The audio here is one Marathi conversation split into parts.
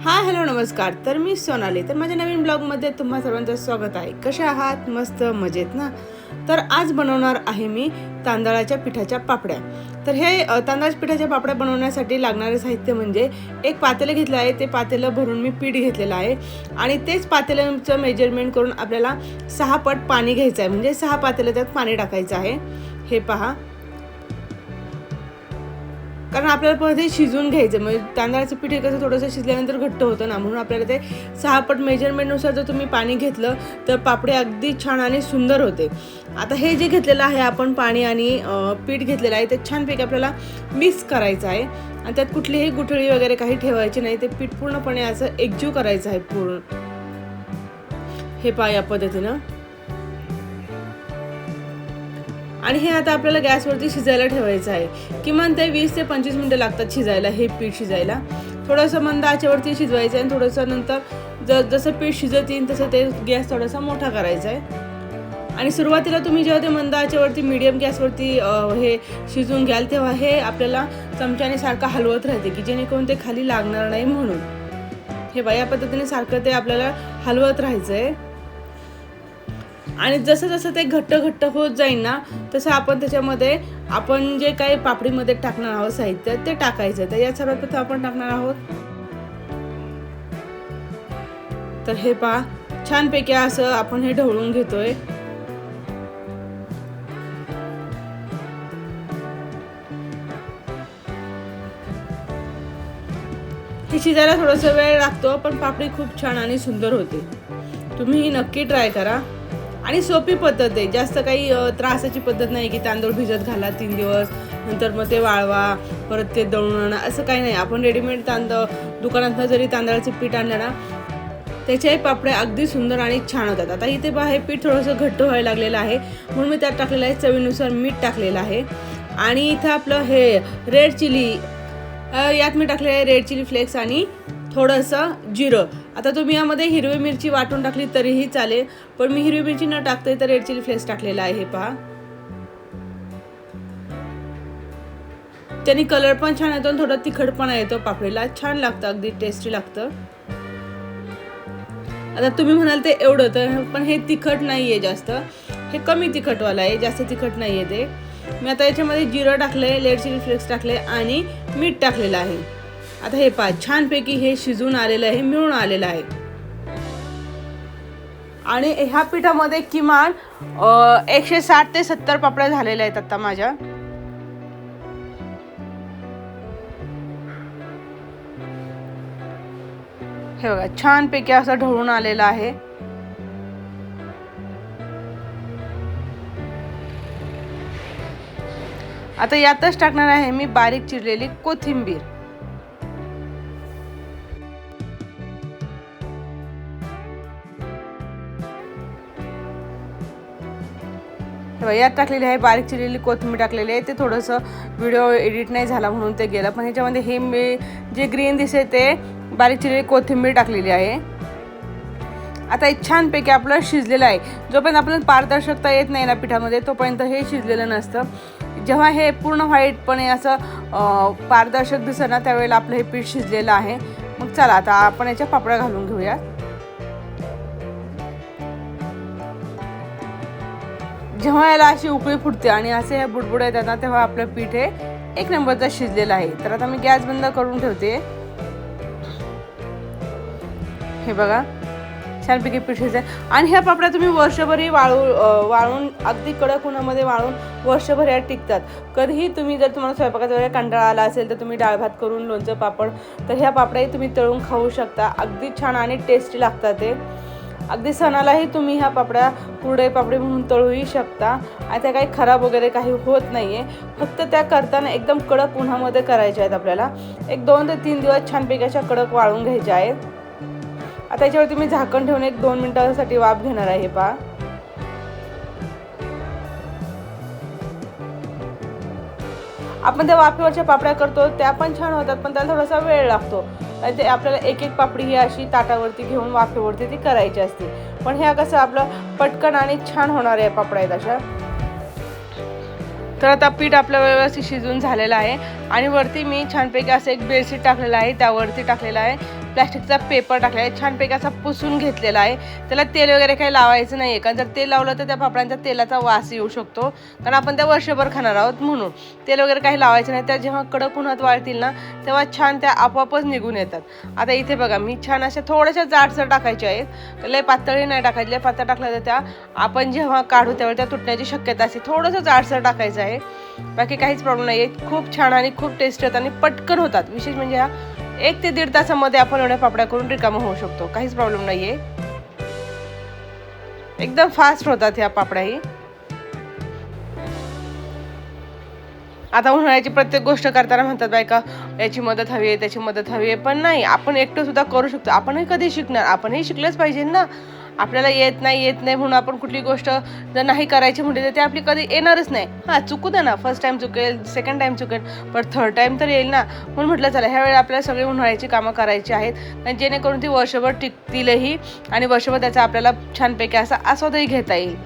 हा हॅलो नमस्कार. तर मी सोनाली. तर माझ्या नवीन ब्लॉगमध्ये तुम्हा सर्वांचं स्वागत आहे. कशा आहात? मस्त मजेत ना? तर आज बनवणार आहे मी तांदळाच्या पिठाच्या पापड्या. तर हे तांदळाच्या पिठाच्या पापड्या बनवण्यासाठी लागणारे साहित्य म्हणजे एक पातेलं घेतलं आहे. ते पातेलं भरून मी पीठ घेतलेलं आहे. आणि तेच पातेल्याचं मेजरमेंट करून आपल्याला सहा पट पाणी घ्यायचं आहे. म्हणजे सहा पातेलं त्यात पाणी टाकायचं आहे. हे पहा. कारण आपल्याला पण ते शिजून घ्यायचं. म्हणजे तांदळाचं पीठ हे कसं थोडंसं शिजल्यानंतर घट्ट होतं ना म्हणून आपल्याला ते सहा पट मेजरमेंटनुसार जर तुम्ही पाणी घेतलं तर पापडे अगदी छान आणि सुंदर होते. आता हे जे घेतलेलं आहे आपण पाणी आणि पीठ घेतलेलं आहे ते छानपैकी आपल्याला मिक्स करायचं आहे. आणि त्यात कुठलीही गुठळी वगैरे काही ठेवायची नाही ते पीठ पूर्णपणे असं एकजीव करायचं आहे पूर्ण. हे पहा या पद्धतीनं. आणि हे आता आपल्याला गॅसवरती शिजायला ठेवायचं आहे. किमान ते वीस ते पंचवीस मिनटं लागतात शिजायला हे पीठ शिजायला. थोडंसं मंद आचेवरती शिजवायचं आहे आणि थोडंसं नंतर ज जसं पीठ शिजत येईल तसं ते गॅस थोडासा मोठा करायचा आहे. आणि सुरुवातीला तुम्ही जेव्हा ते मंद आचेवरती मीडियम गॅसवरती हे शिजवून घ्याल तेव्हा हे आपल्याला चमच्याने सारखं हलवत राहते की जेणेकरून ते खाली लागणार नाही म्हणून. हे बा या पद्धतीने सारखं ते आपल्याला हलवत राहायचं आहे आणि जसं जसं ते घट्ट घट्ट होत जाईल ना तसं आपण त्याच्यामध्ये आपण जे काही पापडीमध्ये टाकणार आहोत साहित्य ते टाकायचं. तर यात सर्वात प्रथम आपण टाकणार आहोत. तर हे पहा छानपैकी असं आपण हे ढवळून घेतोय. हे शिजायला थोडासा वेळ लागतो पण पापडी खूप छान आणि सुंदर होते. तुम्ही ही नक्की ट्राय करा. आणि सोपी पद्धत आहे. जास्त काही त्रासाची पद्धत नाही की तांदूळ भिजत घाला तीन दिवस नंतर मग ते वाळवा परत ते दळून आणा असं काही नाही. आपण रेडीमेड तांदळ दुकानातनं जरी तांदळाचे पीठ आणलं ना त्याच्याही पापड्या अगदी सुंदर आणि छान होतात. आता इथे बा हे पीठ थोडंसं घट्ट व्हायला लागलेलं आहे. म्हणून मी त्यात टाकलेलं आहे चवीनुसार मीठ टाकलेलं आहे. आणि इथं आपलं हे रेड चिली यात मी टाकलेलं आहे रेड चिली फ्लेक्स आणि थोडंसं जिरं. आता तुम्ही यामध्ये हिरवी मिरची वाटून टाकली तरीही चालेल पण मी हिरवी मिरची न टाकते तर रेड चिली फ्लेक्स टाकलेला आहे पहा. त्याने कलर पण छान येतो आणि थोडा तिखटपणा येतो पापडीला. छान लागतं अगदी टेस्टी लागतं. आता तुम्ही म्हणाल ते एवढं तर पण हे तिखट नाही आहे जास्त. हे कमी तिखटवालं आहे जास्त तिखट नाही आहे ते. मी आता याच्यामध्ये जिरं टाकलं आहे लेड चिली फ्लेक्स टाकले आणि मीठ टाकलेलं आहे. आता हे पहा छानपैकी हे शिजून आलेलं आहे मिळून आलेलं आहे. आणि ह्या पिठामध्ये किमान एकशे साठ ते सत्तर पापड्या झालेल्या आहेत आता माझ्या. हे बघा छानपैकी असं ढवळून आलेलं आहे. आता यातच टाकणार आहे मी बारीक चिरलेली कोथिंबीर. तेव्हा यात टाकलेली आहे बारीक चिरलेली कोथिंबीर टाकलेली आहे. ते थोडंसं व्हिडिओ एडिट नाही झाला म्हणून ते गेलं. पण ह्याच्यामध्ये हे मी जे ग्रीन दिसते ते बारीक चिरलेली कोथिंबीर टाकलेली आहे. आता हे छानपैकी आपलं शिजलेलं आहे. जोपर्यंत आपल्याला पारदर्शकता येत नाही ना पिठामध्ये तोपर्यंत हे शिजलेलं नसतं. जेव्हा हे पूर्ण व्हाईटपणे असं पारदर्शक दिसतं ना त्यावेळेला आपलं हे पीठ शिजलेलं आहे. मग चला आता आपण याच्या पापड्या घालून घेऊयात. जेव्हा याला अशी उकळी फुटते आणि असे हे बुडबुड येतात ना तेव्हा आपलं पीठ हे एक नंबरचं शिजलेलं आहे. तर आता मी गॅस बंद करून ठेवते. हे बघा छानपैकी पीठ शिजले आणि ह्या पापड्या तुम्ही वर्षभरही वाळू वाळून अगदी कडक उन्हामध्ये वाळून वर्षभर या टिकतात. कधीही तुम्ही जर तुम्हाला स्वयंपाकाचा वगैरे कंटाळा आला असेल तर तुम्ही डाळ भात करून लोणचं पापड तर ह्या पापड्याही तुम्ही तळून खाऊ शकता. अगदी छान आणि टेस्टी लागतात ते. अगदी सणालाही तुम्ही ह्या पापड्या कुरडे पापडी म्हणून तळूही शकता. आणि त्या काही खराब वगैरे काही होत नाही आहे फक्त त्या करताना एकदम कडक उन्हामध्ये करायच्या आहेत आपल्याला. एक दोन ते तीन दिवस छानपैकी अशा कडक वाळून घ्यायच्या आहेत. आता याच्यावरती मी झाकण ठेवून एक दोन मिनटासाठी वाफ घेणार आहे पा आपण त्या वाफेवरच्या पापड्या करतो त्या पण छान होतात पण त्याला थोडासा वेळ लागतो. आणि ते आपल्याला एक एक पापडी ही अशी ताटावरती घेऊन वाफेवरती ती करायची असते. पण ह्या कसं आपलं पटकन आणि छान होणार आहे पापड्या आहेत अशा. तर आता पीठ आपलं व्यवस्थित शिजून झालेलं आहे. आणि वरती मी छानपैकी असं एक बेडशीट टाकलेलं आहे. त्यावरती टाकलेलं आहे. प्लॅस्टिकचा पेपर टाकला आहे छानपैकी असा पुसून घेतलेला आहे. त्याला तेल वगैरे काही लावायचं नाही आहे कारण जर तेल लावलं तर त्या पापडांच्या तेलाचा वास येऊ शकतो. कारण आपण त्या वर्षभर खाणार आहोत म्हणून. तेल वगैरे काही लावायचं नाही त्या जेव्हा कडक उन्हात वाळतील ना तेव्हा छान त्या आपोआपच निघून येतात. आता इथे बघा मी छान अशा थोड्याशा जाडसर टाकायच्या आहेत. लय पातळी नाही टाकायची लय पातळ टाकल्या तर त्या आपण जेव्हा काढू त्यावेळी त्या तुटण्याची शक्यता असते. थोडंसं जाडसर टाकायचं आहे. बाकी काहीच प्रॉब्लेम नाही आहे खूप छान आणि खूप टेस्टी होतात आणि पटकन होतात. विशेष म्हणजे हा एक ते दीड तासामध्ये आपण एवढ्या पापड्या करून रिकामं होऊ शकतो. काहीच प्रॉब्लेम नाही आहे एकदम फास्ट होतात ह्या पापड्याही. आता उन्हाळ्याची प्रत्येक गोष्ट करताना म्हणतात बायका याची मदत हवी आहे त्याची मदत हवी आहे. पण नाही आपण एकटं सुद्धा करू शकतो. आपणही कधी शिकणार? आपणही शिकलंच पाहिजे ना. आपल्याला येत नाही येत नाही म्हणून आपण कुठली गोष्ट जर नाही करायची म्हटली तर ते आपली कधी येणारच नाही. हां चुकू दे ना. फर्स्ट टाइम चुकेल सेकंड टाईम चुकेल पण थर्ड टाईम तर येईल ना. म्हणून म्हटलं चला ह्यावेळी आपल्याला सगळी उन्हाळ्याची कामं करायची आहेत. आणि जेणेकरून ती वर्षभर टिकतीलही आणि वर्षभर त्याचा आपल्याला छानपैकी असा आस्वादही घेता येईल.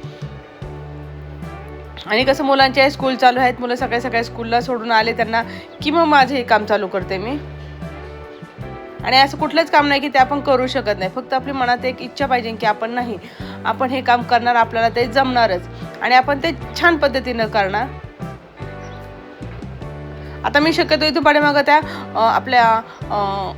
आणि कसं मुलांचे स्कूल चालू आहेत. मुलं सकाळी सकाळी स्कूलला सोडून आले त्यांना. की मग माझं हे काम चालू करते मी? आणि असं कुठलंच काम नाही की ते आपण करू शकत नाही. फक्त आपली मनात एक इच्छा पाहिजे की आपण नाही. आपण हे काम करणार आपल्याला ते जमणारच. आणि आपण ते छान पद्धतीनं करणार. आता मी शक्यतो इथून पाठीमागं त्या आपल्या अं,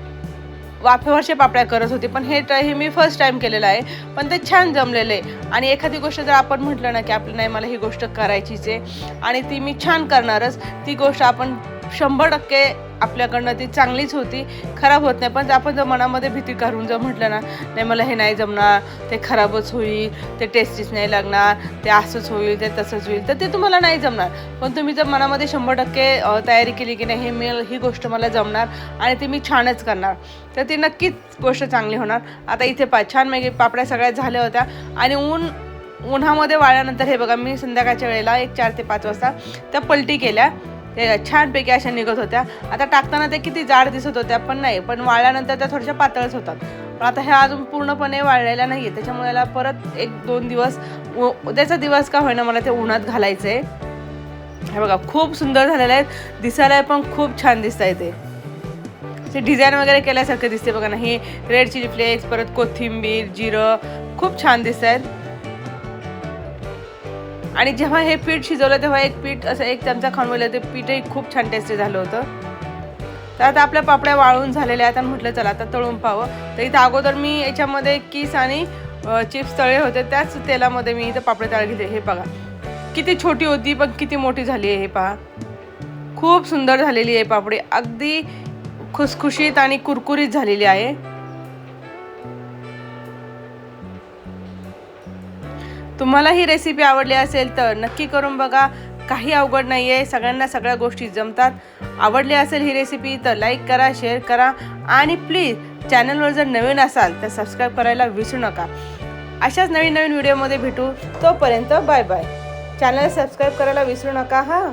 वाफेवरच्या पापड्या करत होते. पण हे हे मी फर्स्ट टाईम केलेलं आहे. पण ते छान जमलेलं. आहे आणि एखादी गोष्ट जर आपण म्हटलं ना की आपलं नाही मला ही गोष्ट करायचीच आहे. आणि ती मी छान करणारच. ती गोष्ट आपण शंभर टक्के आपल्याकडनं ती चांगलीच होती खराब होत नाही. पण जर आपण जर मनामध्ये भीती करून जर म्हटलं ना नाही मला हे नाही जमणार ते खराबच होईल ते टेस्टीच नाही लागणार ते असंच होईल ते तसंच होईल तर ते तुम्हाला नाही जमणार. पण तुम्ही जर मनामध्ये शंभर टक्के तयारी केली की नाही हे मी ही गोष्ट मला जमणार आणि ती मी छानच करणार तर ती नक्कीच गोष्ट चांगली होणार. आता इथे पा छान म्हणजे पापड्या सगळ्या झाल्या होत्या आणि ऊन उन्हामध्ये वाळल्यानंतर हे बघा मी संध्याकाळच्या वेळेला एक चार ते पाच वाजता त्या पलटी केल्या. ते छानपैकी अशा निघत होत्या. आता टाकताना ते किती जाड दिसत होत्या पण नाही पण वाळल्यानंतर त्या थोड्याशा पातळच होतात. पण आता ह्या अजून पूर्णपणे वाळलेल्या नाही आहे त्याच्यामुळे याला परत एक दोन दिवस उद्याचा दिवस का होईना मला ते उन्हात घालायचं आहे हे बघा खूप सुंदर झालेले आहेत दिसायला पण खूप छान दिसत आहे ते. ते डिझाईन वगैरे केल्यासारखं दिसते बघा ना हे रेड चिली फ्लेक्स परत कोथिंबीर जिरं खूप छान दिसत आहेत आणि जेव्हा हे पीठ शिजवलं तेव्हा एक पीठ असं एक चमचा खाऊन ते पीठही खूप छान टेस्टी झालं होतं. तर आता आपल्या पापड्या वाळून झालेल्या आहेत आणि म्हटलं चला आता तळून पाहावं तर इथं अगोदर मी याच्यामध्ये किस आणि चिप्स तळे होते त्याच तेलामध्ये मी इथं पापडे तळ घेतले हे बघा. किती छोटी होती पण किती मोठी झाली आहे हे पहा. खूप सुंदर झालेली आहे पापडी. अगदी खुसखुशीत आणि कुरकुरीत झालेली आहे. तुम्हाला ही रेसिपी आवडली असेल तर नक्की करून बघा. काही अवघड नाही आहे सगळ्यांना सगळ्या गोष्टी जमतात. आवडली असेल ही रेसिपी तर लाईक करा शेअर करा. आणि प्लीज चॅनलवर जर नवीन असाल तर सबस्क्राईब करायला विसरू नका. अशाच नवीन नवीन व्हिडिओमध्ये भेटू. तोपर्यंत बाय बाय चॅनल सबस्क्राईब करायला विसरू नका हां?